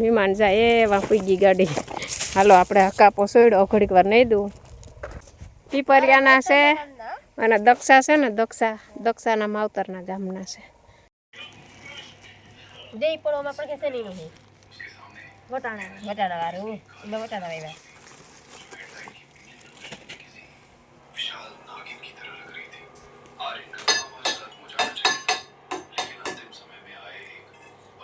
વિમાન જાય એવા પૂગી ગાડી. હાલો આપણે કાપો સોયડો ઘડીક વાર નહીં દઉં. પીપરિયાના છે અને દક્ષા છે ને દક્ષા દક્ષાના માવતરના ગામના છે. જય પડવામાં પણ કે શેની નું વટાણા વટાણા વાળું. એમાં વટાણા વાવ્યા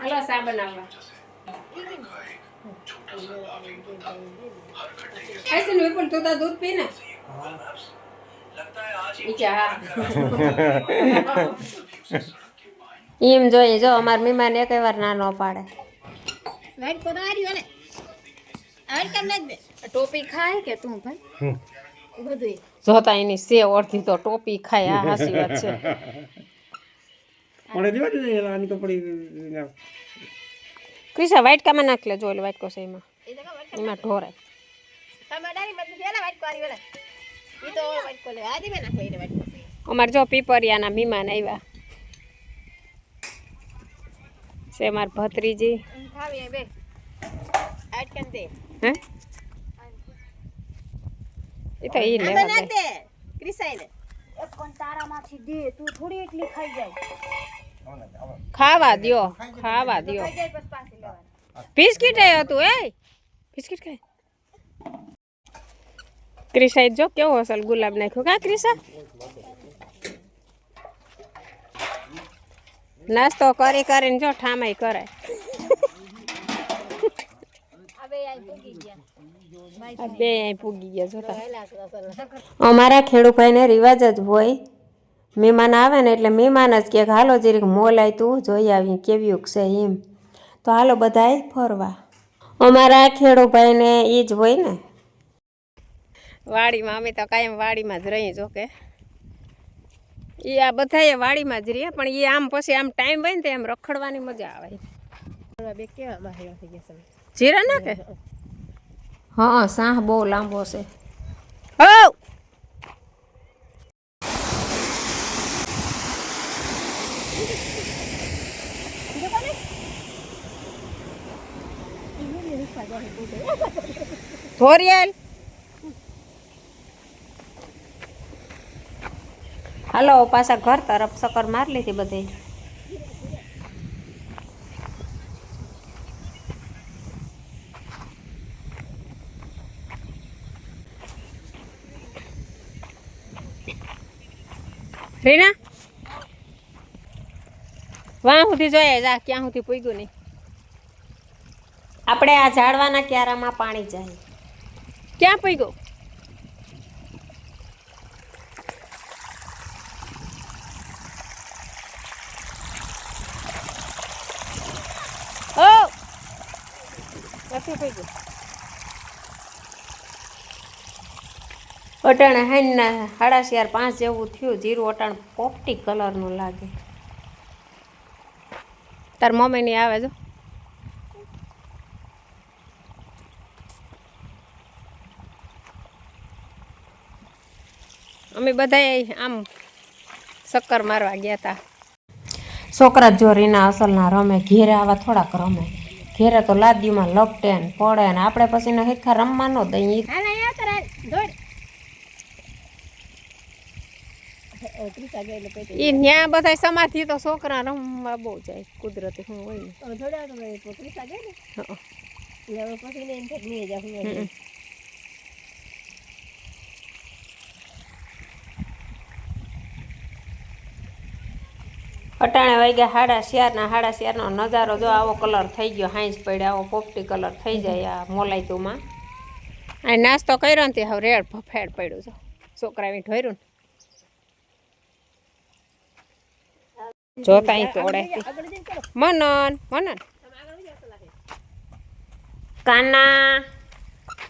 હાલો સા બનાવવા ખાઈશ नहीं વિપુલ તું दूध દૂધ પી ને? ઈ કે એમ જોઈએ જો અમાર મહેમાન એક વાર ના ન પાડે. લાઈટ પધારી આર્યો ને? કેમ દે ટોપી ખાય કે તું ભાઈ? બધું જોતા એની સેવ અડધી તો ટોપી ખાય આ હાસી વાત છે. પણ દેવા દે આની તો પડી ક્રિશા વાઈટ કામાં નાખ લે જો એટલે વાઈટ કોસે એમાં. એમાં ઢોરાય અમારે જો પીપરિયાના મહેમાન આવ્યા. છે માર ભત્રીજી. હે? એ તો ઈ લેવા દે. ક્રિસાઈને એક કોણ તારામાંથી દે, તું થોડી એટલી ખાઈ જાય. ખાવા દ્યો, ખાવા દો બિસ્કિટ એ હતું, એ બિસ્કિટ ખાય. ક્રિશા જો કેવો અસલ ગુલાબ નાખ્યો, કા ક્રિશા નાસ્તો કરી કરીને જો ઠામાઈ આ બે પૂગી ગયા, જોતા. અમારા ખેડૂત ખેડૂભાઈને રિવાજ જ હોય મહેમાન આવે ને એટલે મહેમાન જ કે હાલો જરીક મોલાય તું જોઈ આવી કેવ્યું છે એમ. તો હાલો બધાય ફરવા. અમારા ખેડૂભાઈને એ જ હોય ને. વાડીમાં અમે તો કાયમ વાડીમાં જ રહી જો કે. એ આ બધાએ વાડીમાં જ રહીએ પણ એ આમ પછી આમ ટાઈમ હોય ને તો એમ રખડવાની મજા આવે. બે કેવા કે થઈ ગયા છે જીરા નાખે? હા સાહ બહુ લાંબો છે. હો ધોરિયેલ. હાલો, પાછા ઘર તરફ સકર માર લીધી બધી. રીના? વાં સુધી જોઈએ, જા, ક્યાં સુધી પૂગ્યું નહીં. આપણે આ ઝાડવાના ક્યારામાં પાણી જાય. ક્યાં પૂગ્યું ઓ! નથી પૂગ્યું અટાણે હાઈના સાડા ચાર પાંચ જેવું થયું જીરું અટાણ પોપટી કલરનું લાગે. તાર મમ્મીની આવે જો. અમે બધાય આમ ચક્કર મારવા ગયા હતા છોકરા જો રીના અસલના રમે ઘેરે આવા થોડાક રમે. ઘેરે તો લાદીમાં લપટે ને પડે ને આપણે પછી ને હેખા રમવા ન દઈએ. એ ન્યા બધા સમાધિ તો છોકરા રમવા બહુ જાય કુદરતી હું હોય. ને હવે થોડા તો ભાઈ ત્રીસા ગઈ ને હં. એટલે હવે પછી ને એમ થાય નહીં જા હું હમ. અટાણે વાગ્યા હાડા શિયારના હાડા શિયારનો નજારો જો આવો કલર થઈ ગયો હાંજ પડે આવો પોપટી કલર થઈ જાય આ મોલાયતુમાં આ નાસ્તો કર્યો ને હવે રેડ ફેડ પડ્યું છે. છોકરાએ ઢોર્યું ને. જોતા અહીં તોડે મનન મનન. કાના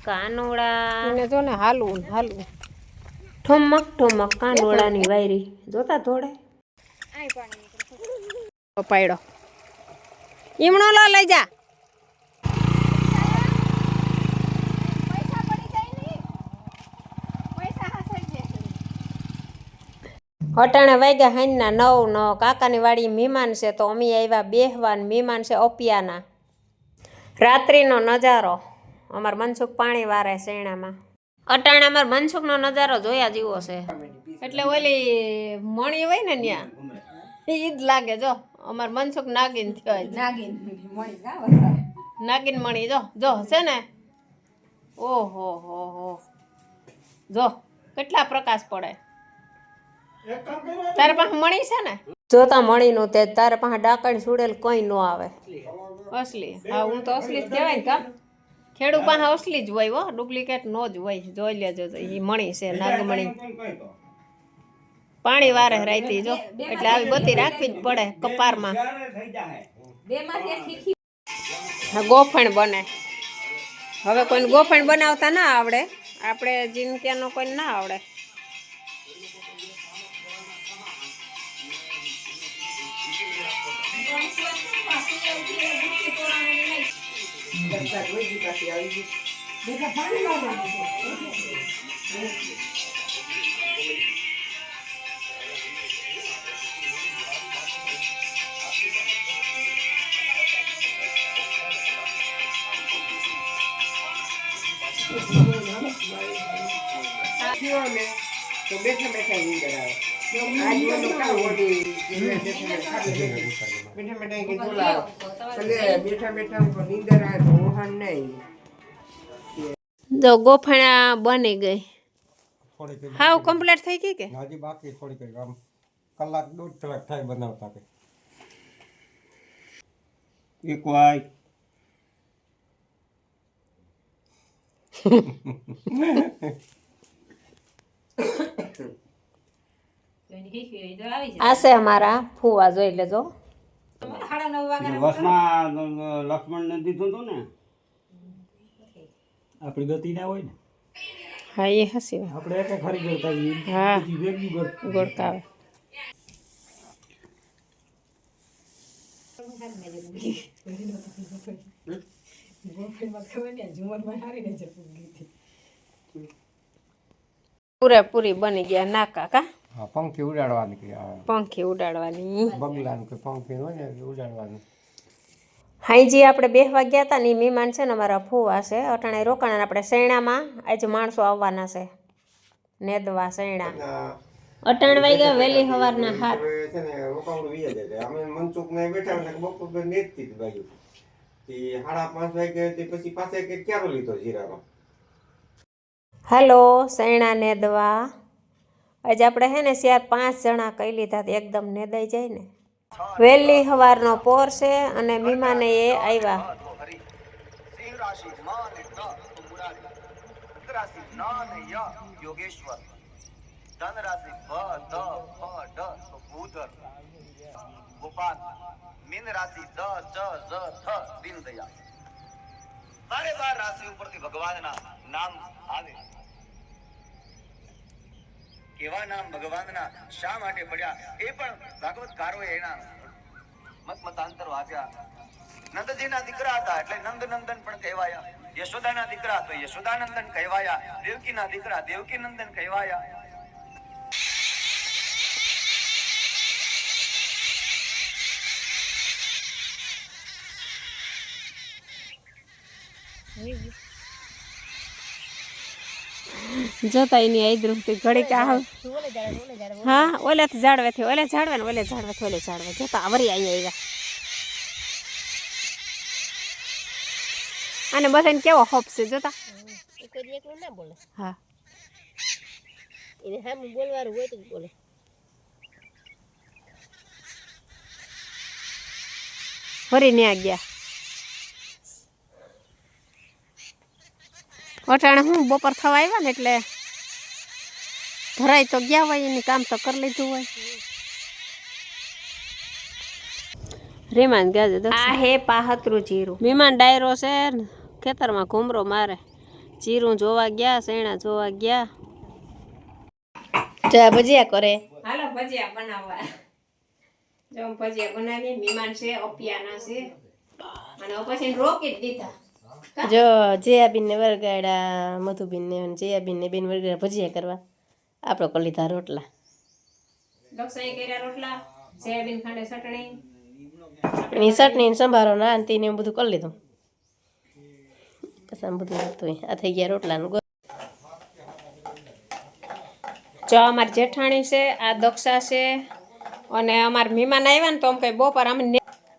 કાનોડા. એને જો ને હાલવું ને હાલવું. ઠમક ઠમક કાનુડાની વાયરી. જોતા થોડે પાડ્યો. ઈમણો લો, લઈ જા. અટાણે વાગ્યા હાંજના નવ, ન, કાકાની વાડી મહેમાન છે તો અમે આવ્યા બેહવાન મહેમાન છે ઓપિયાના રાત્રિનો નજારો, અમાર મનસુખ પાણી વારે શેણામાં. અટાણે અમાર મનસુખનો નજારો જોયા જેવો છે. એટલે ઓલી મણી હોય ને ત્યાં ઈ જ લાગે જો અમાર મનસુખ નાગીન થયો નાગિન નાગીન મણી જો જો છે ને? ઓહો હો હો. જો કેટલા પ્રકાશ પડે. તારે પાસે મણી છે ને? જોતા મણીનું તે તારે પાસે ડાકણ સુડેલ કોઈ ન આવે. અસલી. હા હું તો અસલી જ કહેવાય ને કા ખેડૂત પાસે અસલી જ હોય હો ડુપ્લિકેટ નો જ હોય. જોઈ લેજો તો એ મણી છે નાગમણી. પાણી વારે રાઈતી જો. એટલે આવી બધી રાખવી જ પડે કપારમાં. ગોફણ બને. હવે કોઈને ગોફણ બનાવતા ના આવડે. આપણે જિંદગીનો કોઈ ના આવડે. તો બેઠા બેઠા નીંદર આવે આજ મને કાં ઓલી બેઠા બેઠા બેઠા બેઠા કે બોલા ભલે બેઠા બેઠા ઉપર નીંદર આવે તો ઓહન નહીં જો ગોફણા બની ગઈ. થોડીક હાવ કમ્પ્લીટ થઈ ગઈ કે? હજી બાકી થોડીક આમ કલાક દોઢ કલાક થાય બનાવતા કે. એક વાય. આ છે અમારા ફુવા જોઈ લેજો. વસમાં લક્ષ્મણને દીધું હતું ને? આપણી ગતિ ના હોય ને. હા એ હશે આપણે એક ખરી હોઈએ. હા. બીજી ભેગી કરતા. ગોળકાવે પૂરેપૂરી બની ગયા ના કાકા હા પંખી ઉડાડવાની કે પંખી ઉડાડવાની. બગલાનું કે પંખી હોય ને એ હાઈજી આપણે બેહવા ગયા હતા ને મહેમાન છે ને અમારા ફૂવા છે. અટાણે રોકાણ આપણે શેણામાં આજે માણસો આવવાના છે. નેદવા શેણા અટાણ વાગ્યા વહેલી સવારના હાથ છે ને રોકાણ વીએ જાય અમે મનસુખ ને બેઠા ને બપોર બે નેતતી જ બાજુ તે સાડા પાંચ વાગે તે પછી પાસે કે ક્યારો લીધો જીરાનો. હાલો સૈણા નેદવા આજે આપણે હે ને ચાર પાંચ જણા કહી લીધા એકદમ નેદાઈ જાય ને વહેલી સવારનો પોર છે અને મીમાને એ આવ્યા ગોપાલ મીન નામ આવે. કેવા નામ ભગવાનના, શા માટે પડ્યા? એ પણ ભાગવતકારોએ એના મત મતાંતર વાંચ્યા. નંદજીના દીકરા હતા એટલે નંદ નંદન પણ કહેવાયા. યશોદાના દીકરા તો યશોદાનંદન કહેવાયા. દેવકીના દીકરા દેવકી નંદન કહેવાયા જોતા એની આઈદ્રુમથી ઘડીક આવ હા, ઓલેથી ઝાડવેથી, ઓલે ઝાડવે ને ઓલે ઝાડવેથી, ઓલે ઝાડવે જોતા આવરી અહીંયા આવ્યા અને બધાને કેવો હોપ છે, જોતા? હા. હોય તો બોલે ફરી ન્યા ગયા. અટાણે હું બપોર થવા આવ્યા ને એટલે ભરાઈ તો ગયા હોય એની કામ તો કરી લીધું હોય. રેમાન ગયા આ હે પાહતરું જીરું. મહેમાન ડાયરો છે ને ખેતરમાં ઘૂમરો મારે. જીરું જોવા ગયા શેણા જોવા ગયા. જા ભજીયા કરે. હાલો ભજીયા બનાવવા. જો ભજીયા બનાવીએ મહેમાન છે અપિયાના છે. અને પછી રોકી જ દીધા. જો જયાબીનને વરગાડ્યા મધુબીન ને જયાબીન ને બેન વરગાડ્યા ભજીયા કરવા. આપણો કરી લીધા રોટલા. દક્ષાઈ કર્યા રોટલા સોયાબીન ખાંડે ચટણી. એની ચટણી ને સંભારો ના અને તેને તે ને એવું બધું કરી લીધું. પછી બધું હતું આ થઈ ગયા રોટલાનું જો અમારી જેઠાણી છે આ દક્ષા છે અને અમારા મહેમાન આવ્યા ને તો અમે કઈ બપોર અમે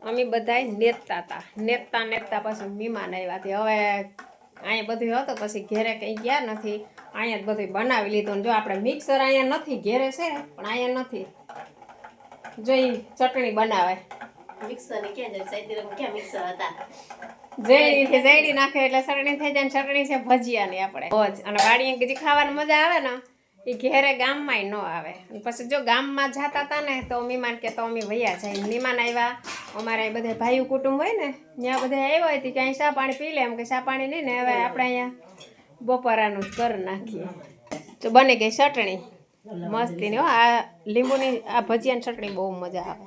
અમે બધા નેતતા હતા નેતતા નેતતા પછી મીમાન આવ્યા હતી હવે અહીંયા બધું હતું પછી ઘેરે કંઈ ગયા નથી. અહીંયા જ બધું બનાવી લીધું. જો આપણે મિક્સર અહીંયા નથી ઘેરે છે પણ અહીંયા નથી. જો એ ચટણી બનાવે. મિક્સર ક્યાં મિક્સર હતા. જેડી જેડી નાખે એટલે ચટણી થઈ જાય ને ચટણી છે ભજીયાની આપણે. અને વાડીએ જે ખાવાની મજા આવે ને? એ ઘેરે ગામમાંય ન આવે. અને પછી જો ગામમાં જતા હતા ને તો મહેમાન કે તો અમે વૈયા જાય. મહેમાન આવ્યા અમારે બધે ભાઈ કુટુંબ હોય ને ત્યાં બધા આવ્યા હોય કે અહીં ચા પાણી પી લે એમ કે શા પાણી નહીં ને હવે આપણે અહીંયા બપોરાનું જ કરી નાખીએ. તો બને ગઈ ચટણી. મસ્તીની હો આ લીંબુની આ ભજીયાની ચટણી બહુ મજા આવે.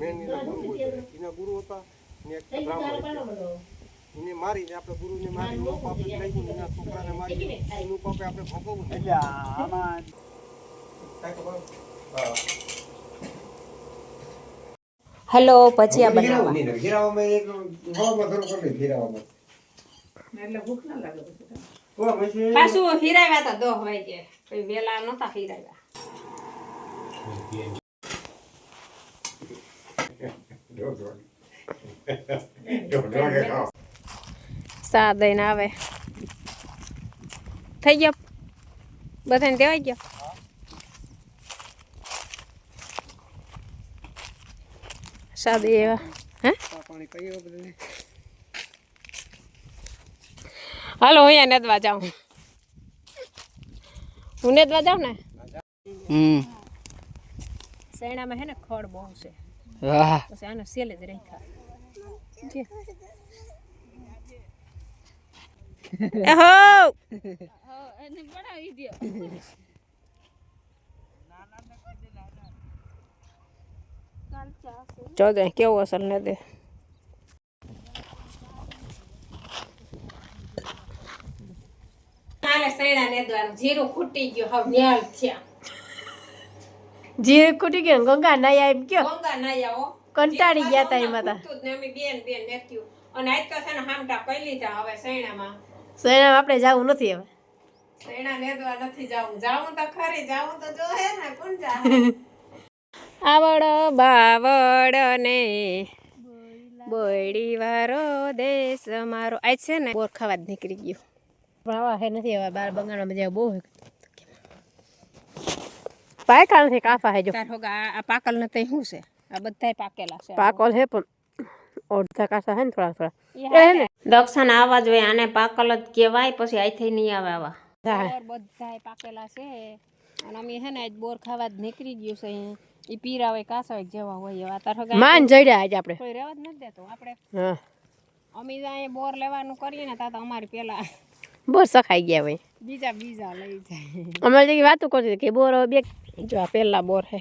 મેન ગુરુ હતા. એને મારીને આપણે ગુરુને મારી નો પાપ લઈ ગયું એના છોકરાને મારી એનું પાપે આપણે ભોગવવું. એટલે આમાં. હલો ભજીયા બનાવવા ગિરાવું નહીં ને. ગિરાવામાં એક હવામાં એટલે ભૂખ ના લાગે તો પછી પાછું હીરાવ્યા હતા દોહ વાગે કઈ વેલા નતા હીરાવ્યા દોઢ વાગે. દોઢ વાગે ખાઓ. સા દઈને આવે. થઈ ગયો? બધાને દેવાઈ ગયો? સાદે એવા. હે. હાલો હું અહીંયા નેદવા જાઉં. હું નેદવા જાઉં ને? હમ. સૈણામાં હે ને ખડ બહુ છે. વાહ આને સેલે જ રાખ્યા એને એ હો! જો દે કેવું અસર ને દે. જીરું ખૂટી ગયું હવે ન્યાલ થયા. જીરું ખૂટી ગયો ને ગંગા નાયા એમ કયો? ગંગા ના હો. કંટાળી ગયા તા એમાં તા. ખૂટતું જ ને અમે બેન બેન નેત્યું. અને આજ તો છે ને હામટા કઈ લીધા હવે સૈણામાં. સૈણા આપણે જવું નથી હવે. સૈણા નેદવા નથી જાવું. જાવું તો ખરી જાવું તો જો હે ને કોણ જા આવડ બાવડ ને બોયડી વારો દેશ મારો. આ છે ને બોર ખાવા જ નીકળી ગયો. ભાવા હે નથી હવે બાર બંગાળમાં મજા બહુ પાકલ નથી કાફા હે જો. તાર હોગા આ પાકલ ને તઈ શું છે? આ બધાય પાકેલા છે. પાકલ હે પણ અડધા કાસા હે ને થોડા થોડા. એ ને? દક્ષણ આવવા જોઈએ આને પાકલ જ કહેવાય પછી આઈથી નહીં આવે આવા. બધા પાકેલા છે. અને અમે હે ને આજ બોર ખાવા જ નીકળી ગયું છે અહીંયા ઈ પીરા હોય કાસા હોય જેવા હોય એવા. તાર હોગા માન જડ્યા આજ આપણે. કોઈ રહેવા જ નથી દેતો. આપણે હા. અમે જ અહીંયા બોર લેવાનું કરીએ ને તા તો અમારી પેલા બોર સખાઈ ગયા હોય. બીજા બીજા લઈ જાય. અમારે જેવી વાતો કરતી કે બોર બે જો આ પહેલા બોર હે.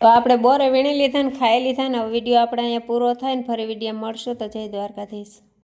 તો આપણે બોરે વીણી લીધા ને ખાઈ લીધા ને વીડિયો આપણે અહીંયા પૂરો થાય ને ફરી વીડિયો મળશું તો જય દ્વારકાધીશ.